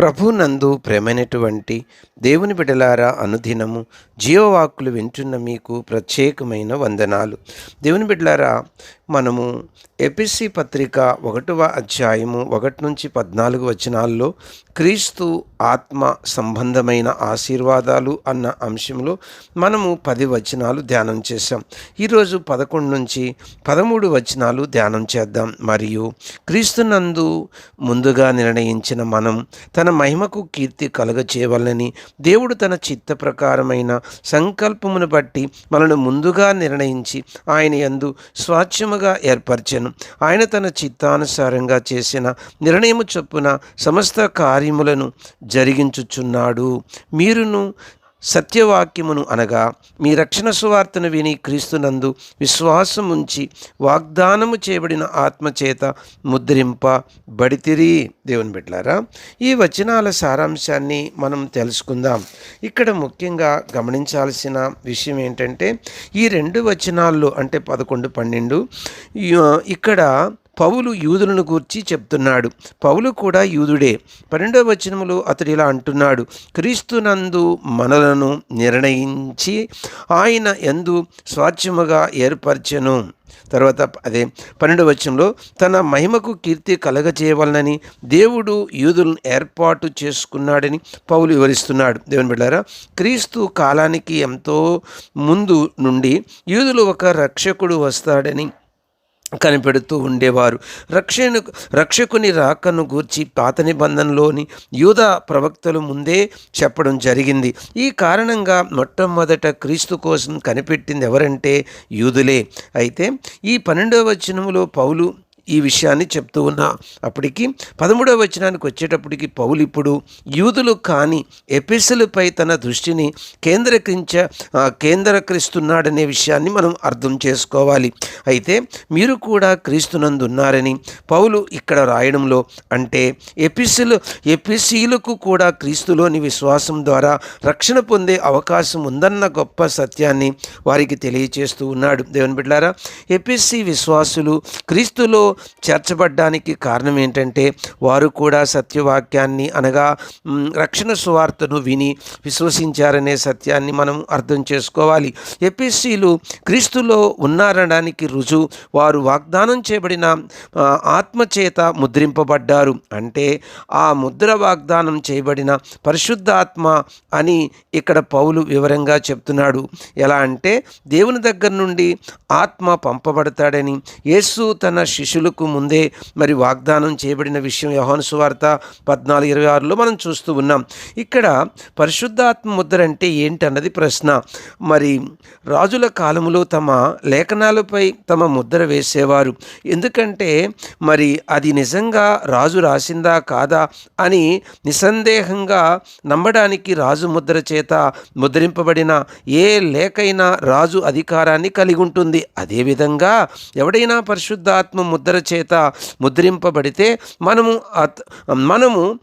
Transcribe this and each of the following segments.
ప్రభునందు ప్రేమైనటువంటి దేవుని బిడలారా అనుదినము జీవవాక్కులు వింటున్న మీకు ప్రత్యేకమైన వందనాలు. దేవుని బిడ్డలారా మనము ఎపిసి పత్రిక ఒకటవ అధ్యాయము ఒకటి నుంచి పద్నాలుగు వచనాల్లో క్రీస్తు ఆత్మ సంబంధమైన ఆశీర్వాదాలు అన్న అంశంలో మనము పది వచనాలు ధ్యానం చేశాం. ఈరోజు పదకొండు నుంచి పదమూడు వచనాలు ధ్యానం చేద్దాం. మరియు క్రీస్తునందు ముందుగా నిర్ణయించిన మనం తన మహిమకు కీర్తి కలుగచేయవలనని దేవుడు తన చిత్త ప్రకారమైన సంకల్పమును బట్టి మనను ముందుగా నిర్ణయించి ఆయన యందు స్వాచ్ఛముగా ఏర్పరచను. ఆయన తన చిత్తానుసారంగా చేసిన నిర్ణయము చొప్పున సమస్త కార్యములను జరిగించుచున్నాడు. మీరును సత్యవాక్యమును అనగా మీ రక్షణ సువార్తను విని క్రీస్తునందు విశ్వాసం ఉంచి వాగ్దానము చేయబడిన ఆత్మచేత ముద్రింపబడితిరి దేవుని బిడ్డలారా ఈ వచనాల సారాంశాన్ని మనం తెలుసుకుందాం. ఇక్కడ ముఖ్యంగా గమనించాల్సిన విషయం ఏంటంటే ఈ రెండు వచనాల్లో అంటే పదకొండు పన్నెండు ఇక్కడ పౌలు యూదులను గూర్చి చెప్తున్నాడు. పౌలు కూడా యూదుడే. పన్నెండవ వచనంలో అతడు ఇలా అంటున్నాడు. క్రీస్తునందు మనలను నిర్ణయించి ఆయన ఎందు స్వాచ్ఛముగా ఏర్పరచెను. తర్వాత అదే పన్నెండవ వచనంలో తన మహిమకు కీర్తి కలగచేయవలనని దేవుడు యూదులను ఏర్పాటు చేసుకున్నాడని పౌలు వివరిస్తున్నాడు. దేవుని బిడ్డారా క్రీస్తు కాలానికి ఎంతో ముందు నుండి యూదులు ఒక రక్షకుడు వస్తాడని కనిపెడుతూ ఉండేవారు. రక్షణ రక్షకుని రాకను గూర్చి పాత నిబంధనలోని యూద ప్రవక్తలు ముందే చెప్పడం జరిగింది. ఈ కారణంగా మొట్టమొదట క్రీస్తు కోసం కనిపెట్టింది ఎవరంటే యూదులే. అయితే ఈ పన్నెండవ వచనంలో పౌలు ఈ విషయాన్ని చెప్తూ ఉన్నా. అప్పటికి పదమూడవ వచనానికి వచ్చేటప్పటికి పౌలు ఇప్పుడు యూదులు కాని ఎపిసలుపై తన దృష్టిని కేంద్రీకరించ కేంద్రీకరిస్తున్నాడనే విషయాన్ని మనం అర్థం చేసుకోవాలి. అయితే మీరు కూడా క్రీస్తునందు ఉన్నారని పౌలు ఇక్కడ రాయడంలో అంటే ఎపిసులు ఎపిసీలకు కూడా క్రీస్తులోని విశ్వాసం ద్వారా రక్షణ పొందే అవకాశం ఉందన్న గొప్ప సత్యాన్ని వారికి తెలియచేస్తూ ఉన్నాడు. దేవుని బిడ్డారా ఎపిసి విశ్వాసులు క్రీస్తులో చేర్చబడ్డానికి కారణం ఏంటంటే వారు కూడా సత్యవాక్యాన్ని అనగా రక్షణ సువార్తను విని విశ్వసించారనే సత్యాన్ని మనం అర్థం చేసుకోవాలి. ఎపిస్సీలు క్రీస్తులో ఉన్నారనడానికి రుజువు వారు వాగ్దానం చేయబడిన ఆత్మచేత ముద్రింపబడ్డారు. అంటే ఆ ముద్ర వాగ్దానం చేయబడిన పరిశుద్ధాత్మ అని ఇక్కడ పౌలు వివరంగా చెప్తున్నాడు. ఎలా అంటే దేవుని దగ్గర నుండి ఆత్మ పంపబడతాడని యేసు తన శిష్యులకు ముందే మరి వాగ్దానం చేయబడిన విషయం యహోను సువార్త పద్నాలుగు ఇరవై ఆరులో మనం చూస్తూ ఉన్నాం. ఇక్కడ పరిశుద్ధాత్మ ముద్ర అంటే ఏంటన్నది ప్రశ్న. మరి రాజుల కాలంలో తమ లేఖనాలపై తమ ముద్ర వేసేవారు. ఎందుకంటే మరి అది నిజంగా రాజు రాసిందా కాదా అని నిస్సందేహంగా నమ్మడానికి రాజు ముద్ర చేత ముద్రింపబడిన ఏ లేఖైనా రాజు అధికారాన్ని కలిగి ఉంటుంది. అదేవిధంగా ఎవడైనా పరిశుద్ధాత్మ ముద్ర చేత ముద్రింపబడితే మనము మనము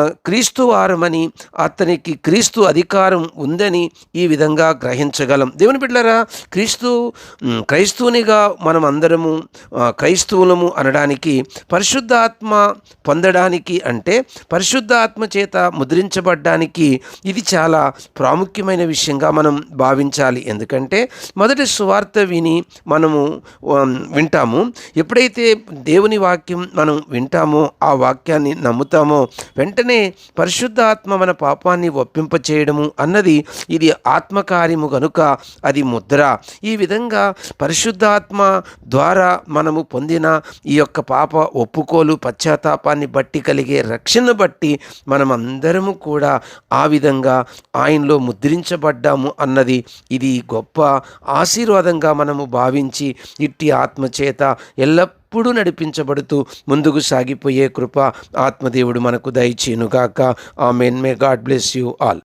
క్రీస్తు వారమని అతనికి క్రీస్తు అధికారం ఉందని ఈ విధంగా గ్రహించగలం. దేవుని బిడ్డలరా క్రీస్తు క్రైస్తవునిగా మనం అందరము క్రైస్తవులము అనడానికి పరిశుద్ధాత్మ పొందడానికి అంటే పరిశుద్ధాత్మ చేత ముద్రించబడ్డానికి ఇది చాలా ప్రాముఖ్యమైన విషయంగా మనం భావించాలి. ఎందుకంటే మొదటి సువార్త విని మనము వింటాము. ఎప్పుడైతే దేవుని వాక్యం మనం వింటామో ఆ వాక్యాన్ని నమ్ముతామో వెంటనే పరిశుద్ధాత్మ మన పాపాన్ని ఒప్పింప చేయడము అన్నది ఇది ఆత్మకార్యము కనుక అది ముద్ర. ఈ విధంగా పరిశుద్ధాత్మ ద్వారా మనము పొందిన ఈ యొక్క పాప ఒప్పుకోలు పశ్చాత్తాపాన్ని బట్టి కలిగే రక్షణ బట్టి మనమందరము కూడా ఆ విధంగా ఆయనలో ముద్రించబడ్డాము అన్నది ఇది గొప్ప ఆశీర్వాదంగా మనము భావించి ఇట్టి ఆత్మచేత ఎప్పుడూ నడిపించబడుతూ ముందుకు సాగిపోయే కృప ఆత్మదేవుడు మనకు దయచేనుగాక amen may God bless you all